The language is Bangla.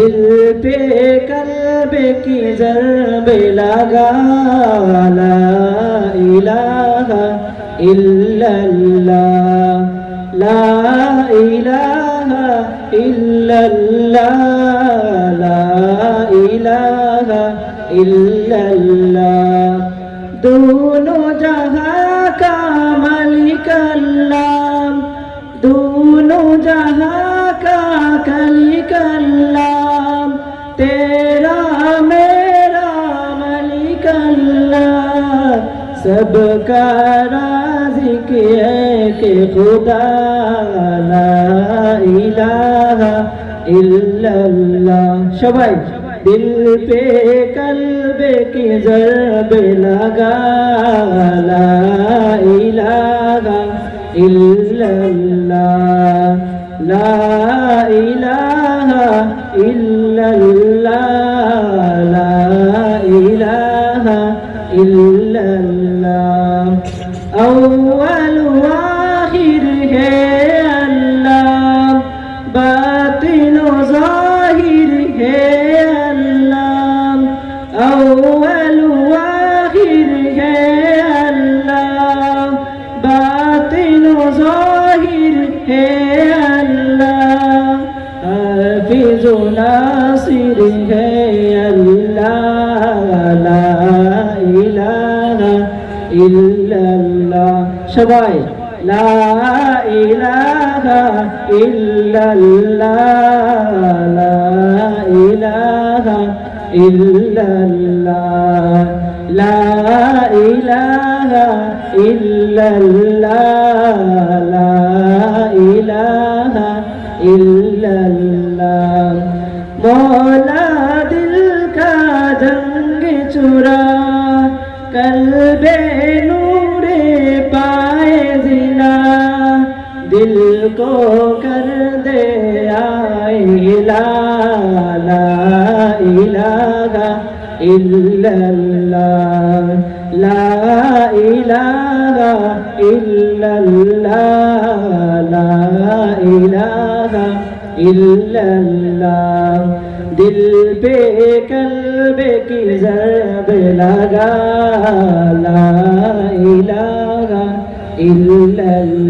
दिल पे कल्ब की जरब लगा ला इलाहा इल्लल्लाह ला इलाहा इल्लल्लाह ला इलाहा इल्लल्लाह दोनों जहां का मालिक अल्लाह दोनों सबका राजिक है कि खुदा ला इलाहा इल्लल्लाह সবাই दिल पे कल्ब की जरब लगा ला इलाहा इल्लल्लाह ला इलाहा इल्लल्लाह ला इलाहा إلا الله. أول وآخر هي الله. باطن ظاهر هي الله. أول وآخر هي الله. باطن ظاهر هي الله. حافظ ناصر هي ইল্লাল্লাহ। সবাই, লা ইলাহা ইল্লাল্লাহ, লা ইলাহা ইল্লাল্লাহ, লা ইলাহা ইল্লাল্লাহ, লা ইলাহা ইল্লাল্লাহ। মোলা দিল কা জঙ্গি চুরা दिल को कर दे आइला ला इलाहा इल्लल्लाह ला इलाहा इल्लल्लाह ला इलाहा इल्लल्लाह दिल पे कल्ब की जरब लगा ला इलाहा इल्लल्लाह